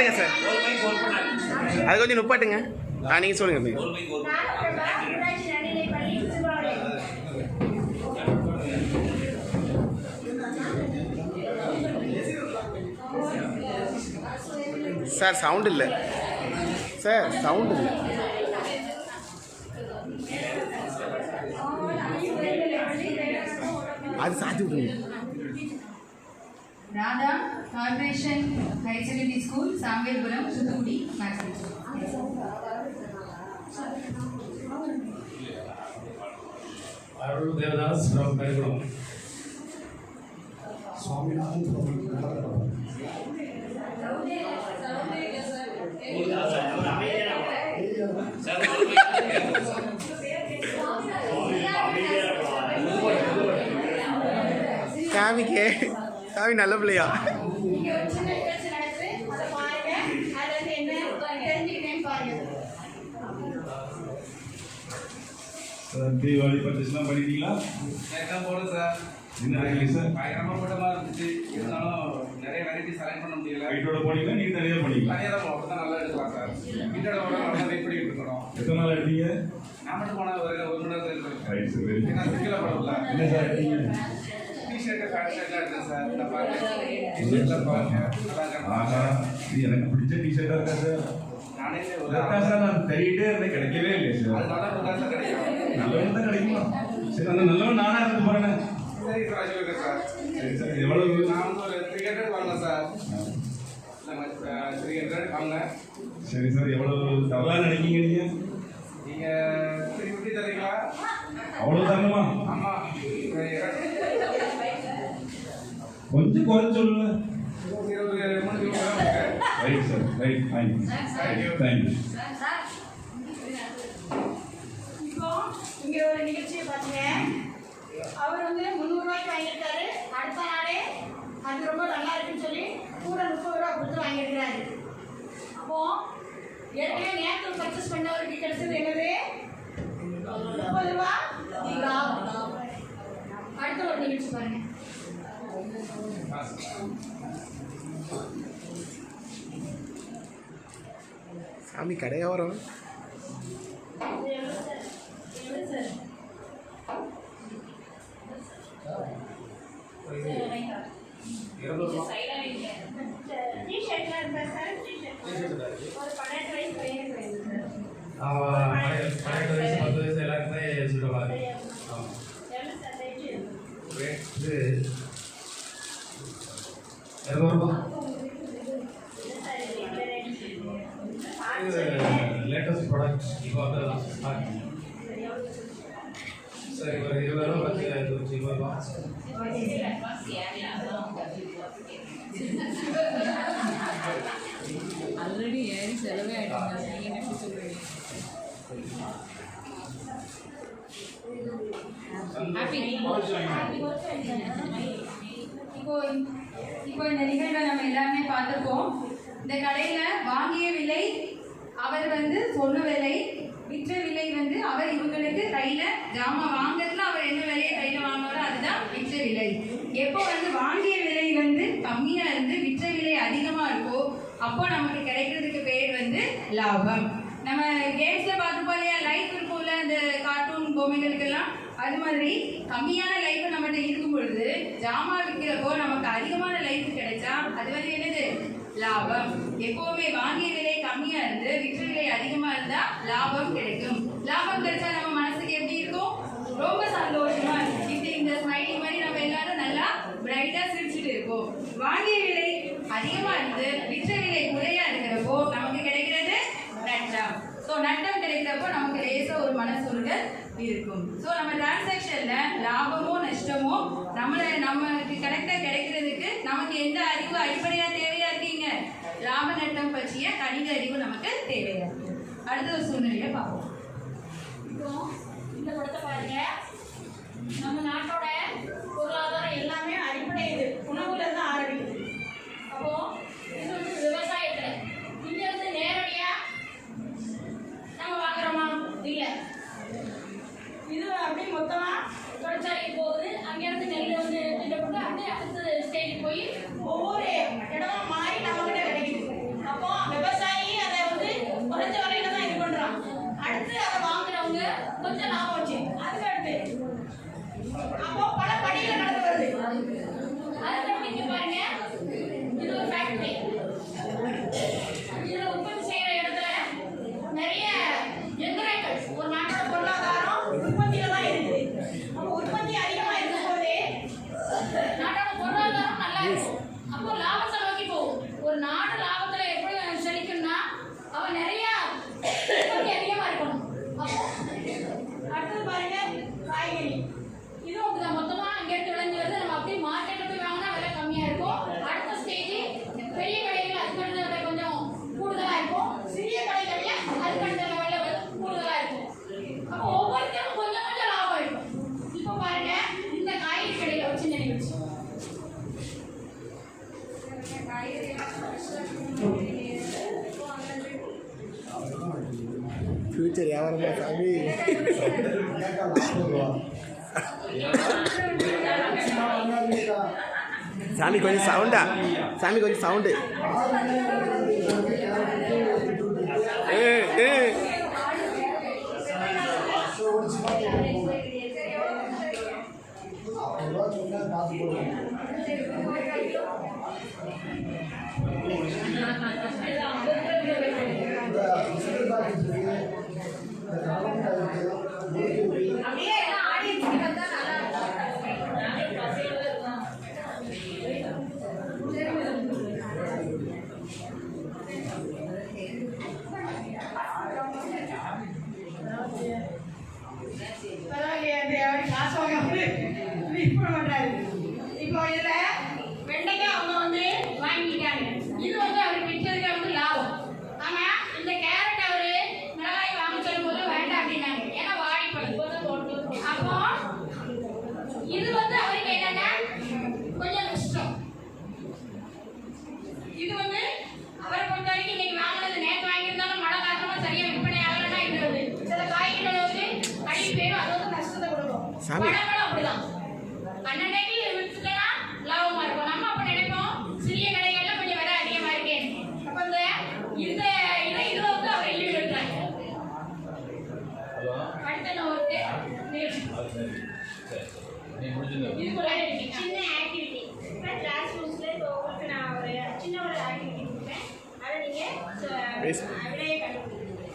நுப்பாட்டுங்க sir. அது கொஞ்சம் நுப்பாட்டுங்க. ஆ நீங்கள் சொல்லுங்க சார் சவுண்ட் இல்லை. சார் சவுண்ட் இல்லை. அது சாத்தி விட்டுருங்க Radha? Corporation higher secondary school Sambelpuram Thoothukudi maths Arul Devadas Perungulam sir ஒரு மைக் காமிக்கே காமி நல்ல பிள்ளையா? இங்க ஒரு சின்ன நிகழ்ச்சி நடக்குது. அதை பாருங்க. அது வந்து என்ன தெரிஞ்சுக்கிட்டேன்னு பாருங்க. சார் தீபாவளி பர்ச்சேஸ்லாம் பண்ணிட்டீங்களா போடுறேன் சார். என்ன ஆகலைங்க சார்? பயங்கரமாக கூட்டமாக இருந்துச்சு. இருந்தாலும் நிறைய வெரைட்டி செலக்ட் பண்ண முடியல. வீட்டோட போனீங்களா? நீங்கள் தனியாக பண்ணீங்களா தனியாக தான் அப்போ தான் நல்லா எடுக்கலாம் சார். வீட்டோட கூட நல்லா வெயிட் பண்ணிட்டு இருக்கணும். எத்தனை நாள் எடுத்தீங்க? நான் மட்டும் போனால் ஒரு ஒரு மணி நேரத்தில் இருக்கேன் ரைட் என்ன சார் இது எனக்கு பிடிச்ச டிஷர்ட்டாக இருக்கா சார் நானே இருக்கா சார் நான் தேடிட்டே இருந்தேன் கிடைக்கவே இல்லை சார் நல்லா நல்லவன் தான் கிடைக்குமா? சரி அந்த நல்லவன் நானாக இருந்து போகிறேன் சரி சார் சொல்லுங்க சார் சரி சார் எவ்வளவு? நான் ஒரு த்ரீ ஹண்ட்ரட் வாங்கினேன் சார் த்ரீ ஹண்ட்ரட் சரி சார் எவ்வளவு தரலான்னு நினைக்கிங்க நீங்கள் நீங்கள் த்ரீ ஃபிஃப்டி தரீங்களா? அவ்வளோ தாங்கம்மா ஆமாம் கொஞ்சம் குறைச்சு சொல்லுங்க. ரைட் சார் ரைட் தேங்க்யூ இங்க ஒரு நிகழ்ச்சியை பாத்தீங்க அவர் வந்து முந்நூறு ரூபாய்க்கு வாங்கியிருக்காரு. அடுத்த நாளே அது ரொம்ப நல்லா இருக்குன்னு சொல்லி கூட முப்பது ரூபா கொடுத்து வாங்கியிருக்கிறாரு. அப்போ ஏற்கனவே நேரத்தில் பர்ச்சேஸ் பண்ணவருக்கு கிடைச்சது என்னது? முப்பது ரூபா? லாபம். அடுத்த ஒரு நிகழ்ச்சி பாருங்க. சாமி கடையா வரும். டிஷர்ட்லாம் இருக்கா. சார் டிஷர்ட் ஒரு பன்னெண்டு வயசு பத்து வயசு எல்லாருக்குமே ரேட்டு இது இரநூறுபா இது லேட்டஸ்ட் ப்ராடக்ட் இப்போ வந்து ஸ்டார்ட் சரி ஒரு இருபது ரூபா பத்து இருபத்தி இருபது ரூபா ஆல்ரெடி இப்போ இந்த நிகழ்வை நம்ம எல்லாருமே பார்த்துருக்கோம் இந்த கடையில் வாங்கிய விலை அவர் வந்து சொன்ன விலை விற்ற விலை வந்து அவர் இவங்களுக்கு கையில் ஜாமான் வாங்குறதுல அவர் என்ன விலையை கையில் வாங்குறாரோ அதுதான் விற்ற விலை. எப்போ வந்து வாங்கிய விலை வந்து கம்மியாக இருந்து விற்ற விலை அதிகமாக இருக்கோ அப்போ நமக்கு கிடைக்கிறதுக்கு பேர் வந்து லாபம். நம்ம கேம்ஸில் பார்த்துப்போம் இல்லையா? லைஃப் இருக்கும்ல இந்த கார்ட்டூன் பொம்மைகளுக்கெல்லாம்? அது மாதிரி கம்மியான லைஃப் நம்மகிட்ட இருக்கும் பொழுது ஜாமா விற்கிறப்போ நமக்கு அதிகமான லைஃப் கிடைச்சா அது வந்து என்னது? லாபம். எப்பவுமே வாங்கிய விலை கம்மியா இருந்து விற்ற விலை அதிகமா இருந்தா லாபம் கிடைக்கும். லாபம் கிடைச்சா நம்ம மனசுக்கு எப்படி இருக்கும்? ரொம்ப சந்தோஷமா இருக்கும். இப்படி இந்த ஸ்மைலி மாதிரி நம்ம எல்லாரும் நல்லா பிரைட்டா சிரிச்சுட்டு இருக்கோம் வாங்கிய விலை அதிகமா இருந்து விற்ற விலை குறைய இருக்கிறப்போ நமக்கு கிடைக்கிறது நட்டம் ஸோ நட்டம் கிடைக்கிறப்போ நமக்கு லேசாக ஒரு மனசுருகல் இருக்கும். ஸோ நம்ம டிரான்சாக்ஷனில் லாபமோ நஷ்டமோ நம்மளை நமக்கு கரெக்டாக கிடைக்கிறதுக்கு நமக்கு எந்த அறிவு அடிப்படையாக தேவையாக இருக்கீங்க? லாப நட்டம் பற்றிய கணித அறிவு நமக்கு தேவையாக இருக்கு. அடுத்த ஒரு சூழ்நிலையை பார்ப்போம். இப்போ இந்த படத்தை பாருங்க. நம்ம நாட்டோட பொருளாதாரம் எல்லாமே அடிப்படை இது. உணவுல சாமி கொஞ்சம் சவுண்டா சாமி கொஞ்சம் சவுண்டு ஏ ஏ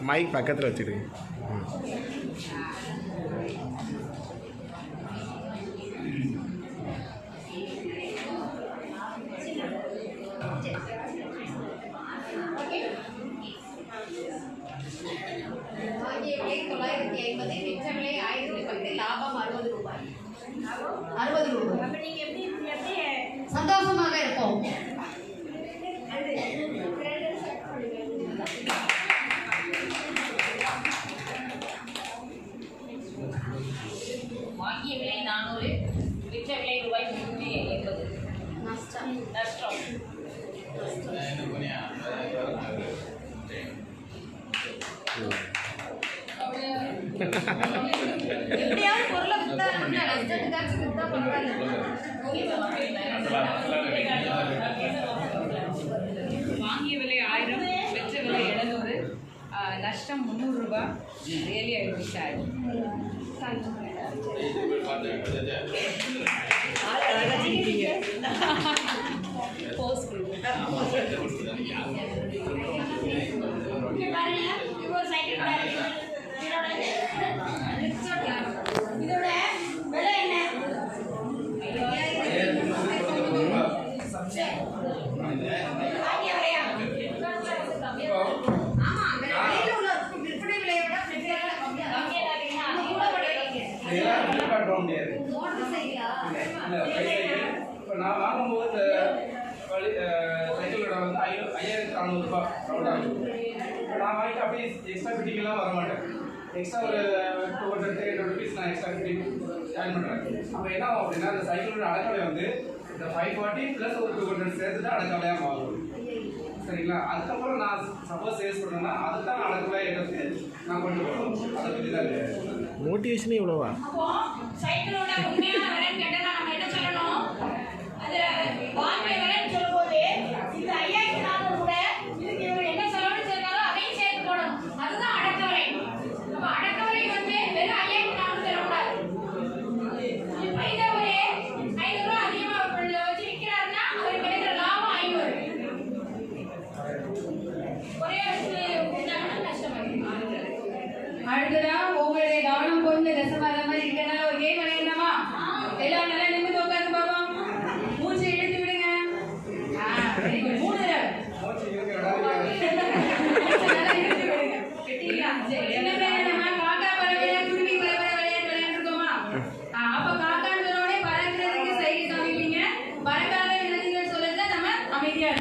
மைக் பக்கத்தில் வச்சுடுங்க தொள்ளாயிரத்தி ஐம்பது மிச்ச அறுபது ரூபாய். அறுபது ரூபாய். நஷ்டம் முந்நூறுரூபா really I will share post இப்போ நான் வாங்கும்போது இந்த வழி சைக்கிளோட வந்து ஐயாயிரத்தி அறநூறுபா இப்போ நான் வாங்கிட்டு அப்படியே எக்ஸ்ட்ரா ஃபிட்டிங்லாம் வர மாட்டேன். எக்ஸ்ட்ரா ஒரு டூ ஹண்ட்ரட் த்ரீ ருபீஸ் நான் எக்ஸ்ட்ரா ஃபிட்டிங் ஜாயின் பண்ணுறேன் அப்போ என்ன அப்படின்னா அந்த சைக்கிளோட அடக்கலை வந்து இந்த ஃபைவ் ஃபார்ட்டி ப்ளஸ் ஒரு டூ ஹண்ட்ரட் சேர்த்து தான் அடக்கலையாக சரிங்களா? அதுக்கப்புறம் நான் சப்போஸ் சேல்ஸ் பண்ணுறேன்னா அதுதான் அடக்கலையாக எடுத்து நான் கொண்டு போகணும். அதை பற்றி தான் மோட்டிவேஷனே இவ்வளோவா? சைக்கிளோட உண்மையான வரேன்னு கேட்டால் நம்ம என்ன சொல்லணும்? அது வாழ்வை Iya.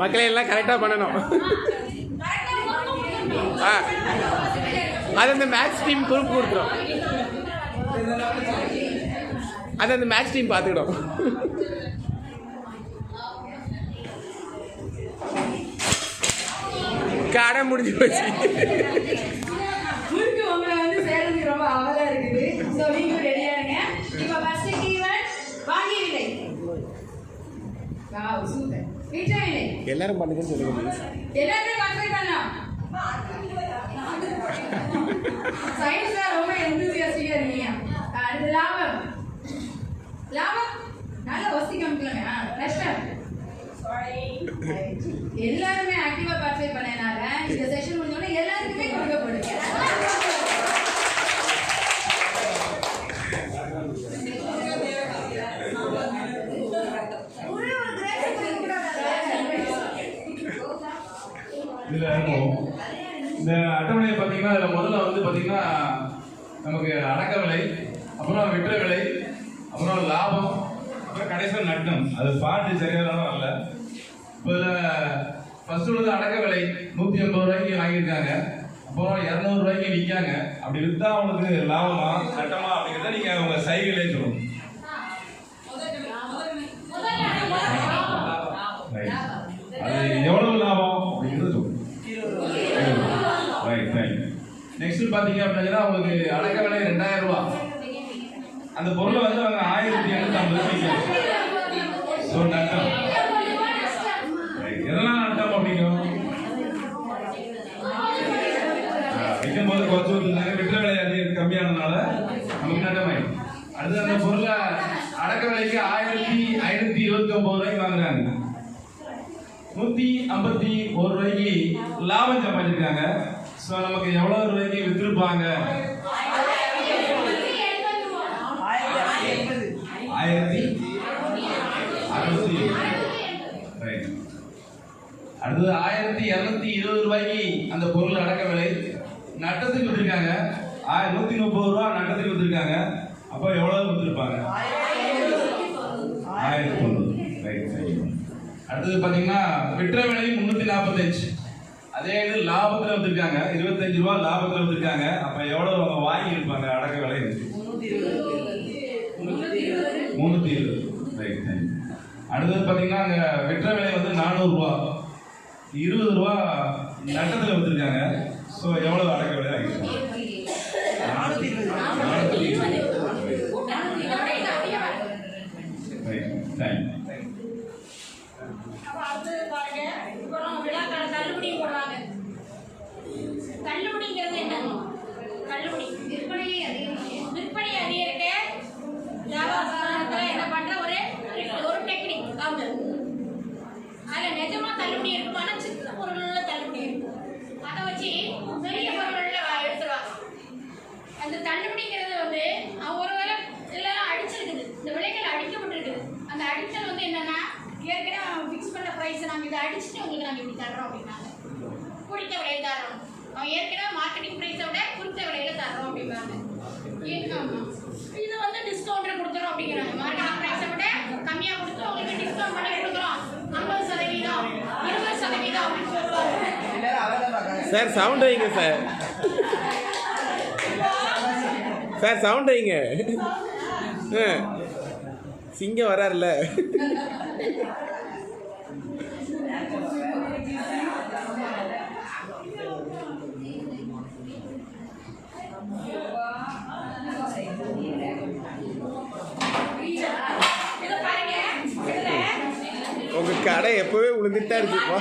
மக்களே எல்லாம் கரெக்டாக பண்ணணும். ஆ. அது அந்த மேட்ச் டீம் பொறுப்பு கொடுத்துரும். அது அந்த மேட்ச் டீம் பார்த்துக்கிடும். கடை முடிஞ்சு போச்சு. சூப்பர் எல்லாரும் பண்ணுங்கன்னு சொல்லுங்க. எல்லாருமே கன்சல்ட் பண்ணலாம் சயின்ஸ்ல ரொம்ப எந்தூசியாஸ்டிக்கா இருக்கீங்க. அடுத்து லாபம். லாபம்? நல்ல வசதி காமிக்கலாமே ஆ நஷ்டம் எல்லாருமே ஆக்டிவா பார்ட்டிசிபேட் பண்ணனால இந்த செஷன் முடிஞ்சோடனே எல்லாருக்குமே கொடுக்கப்படுங்க இருக்கும் இந்த அட்டவணையை பார்த்தீங்கன்னா இதுல முதல்ல வந்து பார்த்தீங்கன்னா நமக்கு அடக்க விலை அப்புறம் விற்ற விலை அப்புறம் லாபம் அப்புறம் கடைசியில் நட்டம். அது பாட்டு சரியான அல்ல இப்போ இதில் ஃபர்ஸ்ட் உள்ளது அடக்க விலை நூற்றி ஐம்பது ரூபாய்க்கு வாங்கியிருக்காங்க. அப்புறம் இரநூறுவாய்க்கு விற்காங்க. அப்படி வித்தா அவங்களுக்கு லாபமா நட்டமா அப்படிங்கிறத நீங்கள் உங்கள் சைகளே சொல்லணும் Right. அது எவ்வளவு லாபம் அப்படிங்கிறத சொல்லணும் ரைட் ரைட் பார்த்தீங்க அப்படின்னா உங்களுக்கு அடக்க விலை ரெண்டாயிரம் ரூபா. அந்த பொருளை வந்து அவங்க ஆயிரத்தி எண்ணூத்தி ஐம்பது விற்கிறாங்க. ஸோ நட்டம். எதெல்லாம் நட்டம் அப்படிங்கும் விற்கும் போது குறைச்சு இருந்தாங்க விற்ற விலை அதிகம் கம்மியானதுனால நமக்கு நட்டமாயிடும் அடுத்து அந்த பொருளை அடக்க விலைக்கு ஆயிரத்தி ஐநூத்தி இருபத்தி ஒன்பது ரூபாய்க்கு வாங்குறாங்க. நூத்தி ஐம்பத்தி ஒரு ரூபாய்க்கு லாபம் சம்பாதிச்சிருக்காங்க. ஸோ நமக்கு எவ்வளவு ரூபாய்க்கு வித்திருப்பாங்க? ஆயிரத்தி அறுபத்தி அடுத்தது ஆயிரத்தி இருநூத்தி இருபது ரூபாய்க்கு அந்த பொருள் அடக்க விலை. நட்டத்துக்கு வித்திருக்காங்க. ஆயிரம் நூத்தி முப்பது ரூபா நட்டத்துக்கு வித்துருக்காங்க. அப்போ எவ்வளவு வித்துருப்பாங்க? ஆயிரத்தி தொண்ணூறு அடுத்தது பாத்தீங்கன்னா விற்ற விலை முன்னூத்தி நாற்பத்தஞ்சு அதே இது லாபத்துல வந்திருக்காங்க. இருபத்தஞ்சு ரூபா லாபத்துல வந்திருக்காங்க. அப்ப எவ்வளவு அவங்க வாங்கி இருப்பாங்க? அடக்க விலை முன்னூத்தி இருபது. ரைட் அடுத்தது பாத்தீங்கன்னா அங்க விற்ற விலை வந்து நானூறு ரூபா. இருபது ரூபா நட்டத்துல வந்திருக்காங்க. ஸோ எவ்வளவு அடக்க விலை ஆகிருப்பாங்க ரைட் தேங்க்யூ அப்ப அடுத்தது பாருங்க இப்போ நம்ம விழாக்கால தள்ளுபடி போடுறாங்க தள்ளுபடிங்கிறது என்ன தள்ளுபடி விற்பனை அதிகம் விற்பனை அதிகரிக்க வியாபாரத்துல என்ன பண்ற ஒரு ஒரு டெக்னிக் அவங்க அதுல நிஜமா தள்ளுபடி இருக்குமானா சின்ன பொருள்ல தள்ளுபடி இருக்கும் அதை வச்சு பெரிய பொருள்ல எடுத்துருவாங்க அந்த தள்ளுபடிங்கிறது வந்து அவங்க ஒரு வேலை இதெல்லாம் அடிச்சிருக்குது. இந்த விலைகள் அடிக்கப்பட்டிருக்குது. அந்த அடித்தல் வந்து என்னன்னா ஏற்கனவே ஃபிக்ஸ் பண்ண ப்ரைஸ் நாங்கள் இதை அடிச்சுட்டு உங்களுக்கு நாங்கள் இப்படி தர்றோம் அப்படின்னாங்க. குறித்த விலையை தர்றோம். அவங்க ஏற்கனவே மார்க்கெட்டிங் ப்ரைஸை விட குறித்த விலையில தர்றோம் அப்படிங்கிறாங்க. இது வந்து டிஸ்கவுண்ட்ல கொடுத்துறோம் அப்படிங்கிறாங்க. மார்க்கெட்டிங் ப்ரைஸை விட கம்மியாக கொடுத்து உங்களுக்கு டிஸ்கவுண்ட் பண்ணி கொடுக்குறோம். ஐம்பது சதவீதம் இருபது சதவீதம் அப்படின்னு சொல்லுவாங்க. சார் சவுண்ட் வைங்க சார். சார் சவுண்ட் வைங்க. ஆ. சிங்கம் வராருல்ல. உங்க கடை எப்பவே உளுந்துட்டா இருக்குப்பா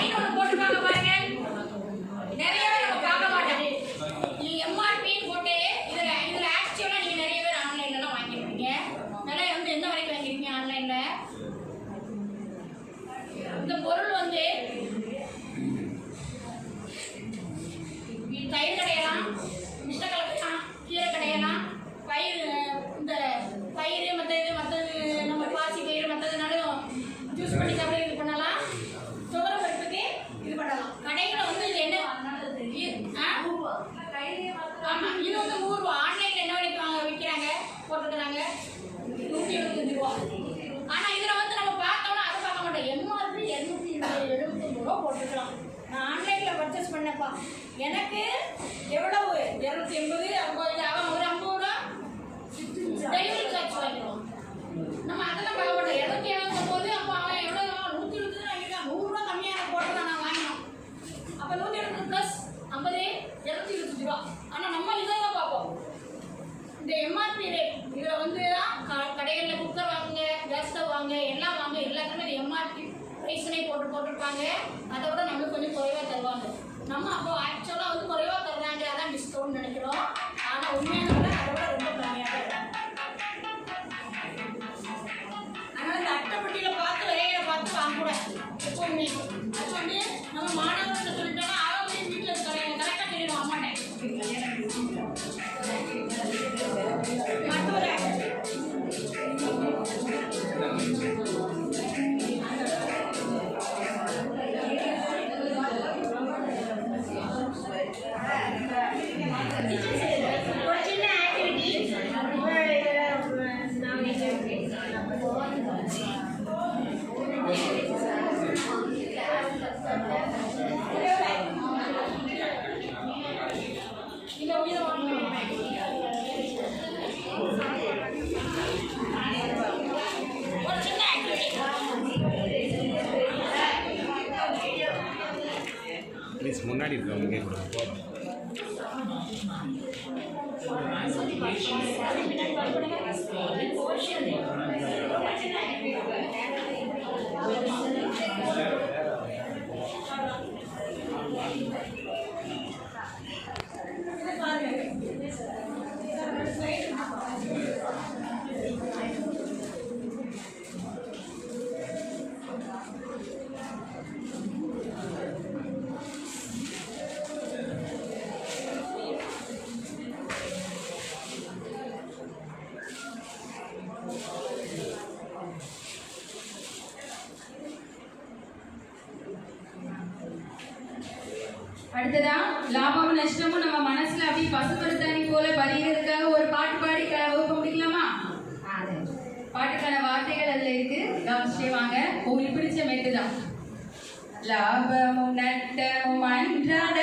முன்னாடி இருக்கவங்க Thank you. லாபமும் நஷ்டமும் நம்ம மனசுல அப்படியே பசுபருத்தாணி போல பதிகிறதுக்காக ஒரு பாட்டு பாடி வகுக்க முடிக்கலாமா? பாட்டுக்கான வார்த்தைகள் அதுல இருக்கு. கவனிச்சே வாங்க. உங்களுக்கு பிடிச்ச மெட்டு தான். லாபமும் நட்டமும் அன்றாட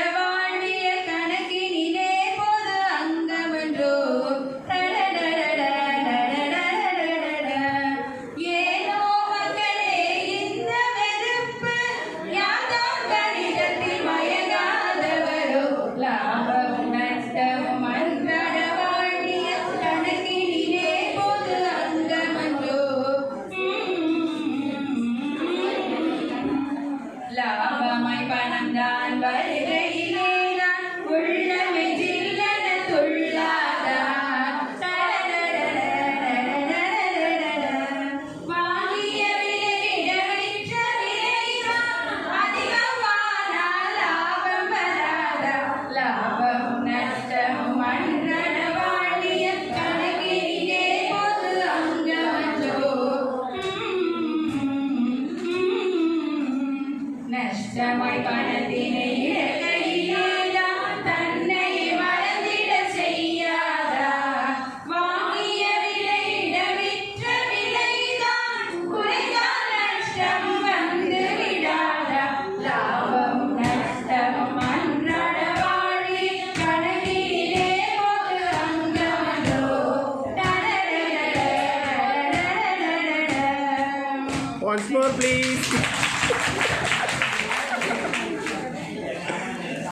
my life.